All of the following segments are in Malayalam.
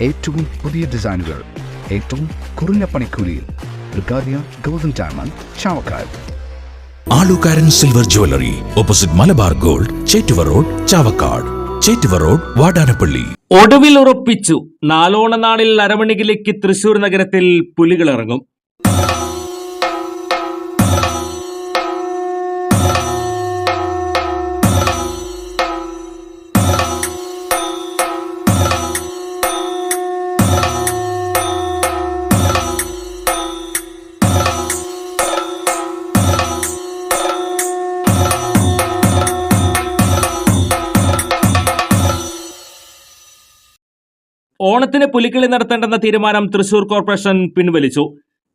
ഏറ്റവും പുതിയ ഡിസൈനുകൾ ഏറ്റവും കുറഞ്ഞ പണിക്കൂലിയിൽ golden diamond Alukkaran silver jewellery opposite Malabar gold Chettuva road Chavakkad. Chettuva road Vadanappally. ഒടുവിൽ ഉറപ്പിച്ചു നാലോണ നാളിൽ അരമണികിലേക്ക് തൃശൂർ നഗരത്തിൽ പുലികൾ ഇറങ്ങും ഓണത്തിന് പുലിക്കളി നടത്തേണ്ടെന്ന തീരുമാനം തൃശൂർ കോർപ്പറേഷൻ പിൻവലിച്ചു.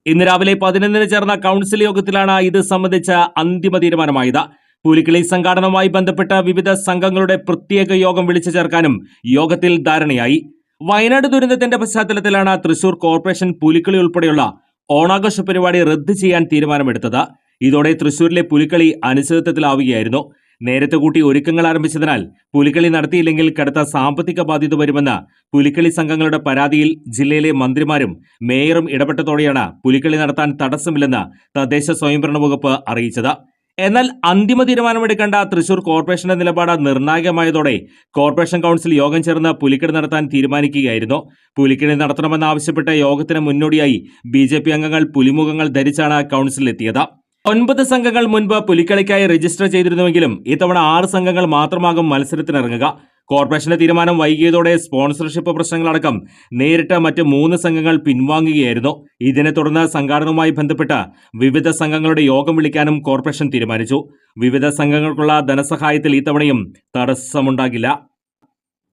ഇന്ന് രാവിലെ പതിനൊന്നിന് ചേർന്ന കൗൺസിൽ യോഗത്തിലാണ് ഇത് സംബന്ധിച്ച അന്തിമ തീരുമാനമായത്. പുലിക്കളി സംഘാടനവുമായി ബന്ധപ്പെട്ട വിവിധ സംഘങ്ങളുടെ പ്രത്യേക യോഗം വിളിച്ചു ചേർക്കാനും യോഗത്തിൽ ധാരണയായി. വയനാട് ദുരന്തത്തിന്റെ പശ്ചാത്തലത്തിലാണ് തൃശൂർ കോർപ്പറേഷൻ പുലിക്കളി ഉൾപ്പെടെയുള്ള ഓണാഘോഷ പരിപാടി റദ്ദ് ചെയ്യാൻ തീരുമാനമെടുത്തത്. ഇതോടെ തൃശൂരിലെ പുലിക്കളി അനിശ്ചിതത്വത്തിലാവുകയായിരുന്നു. നേരത്തെ കൂട്ടി ഒരുക്കങ്ങൾ ആരംഭിച്ചതിനാൽ പുലിക്കളി നടത്തിയില്ലെങ്കിൽ കടുത്ത സാമ്പത്തിക ബാധ്യത വരുമെന്ന പുലിക്കളി സംഘങ്ങളുടെ പരാതിയിൽ ജില്ലയിലെ മന്ത്രിമാരും മേയറും ഇടപെട്ടതോടെയാണ് പുലിക്കളി നടത്താൻ തടസ്സമില്ലെന്ന് തദ്ദേശ സ്വയംഭരണ വകുപ്പ് അറിയിച്ചത്. എന്നാൽ അന്തിമ തീരുമാനമെടുക്കേണ്ട തൃശൂർ കോർപ്പറേഷന്റെ നിലപാട് നിർണായകമായതോടെ കോർപ്പറേഷൻ കൗൺസിൽ യോഗം ചേർന്ന് പുലിക്കളി നടത്താൻ തീരുമാനിക്കുകയായിരുന്നു. പുലിക്കളി നടത്തണമെന്നാവശ്യപ്പെട്ട യോഗത്തിന് മുന്നോടിയായി ബി അംഗങ്ങൾ പുലിമുഖങ്ങൾ ധരിച്ചാണ് കൗൺസിലെത്തിയത്. ഒൻപത് സംഘങ്ങൾ മുൻപ് പുലിക്കളിക്കായി രജിസ്റ്റർ ചെയ്തിരുന്നുവെങ്കിലും ഇത്തവണ ആറ് സംഘങ്ങൾ മാത്രമാകും മത്സരത്തിനിറങ്ങുക. കോർപ്പറേഷന്റെ തീരുമാനം വൈകിയതോടെ സ്പോൺസർഷിപ്പ് പ്രശ്നങ്ങളടക്കം നേരിട്ട് മറ്റ് മൂന്ന് സംഘങ്ങൾ പിൻവാങ്ങുകയായിരുന്നു. ഇതിനെ തുടർന്ന് സംഘാടനവുമായി ബന്ധപ്പെട്ട് വിവിധ സംഘങ്ങളുടെ യോഗം വിളിക്കാനും കോർപ്പറേഷൻ തീരുമാനിച്ചു. വിവിധ സംഘങ്ങൾക്കുള്ള ധനസഹായത്തിൽ ഇത്തവണയും തടസ്സമുണ്ടാകില്ല.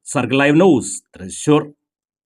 Circle live news Thrissur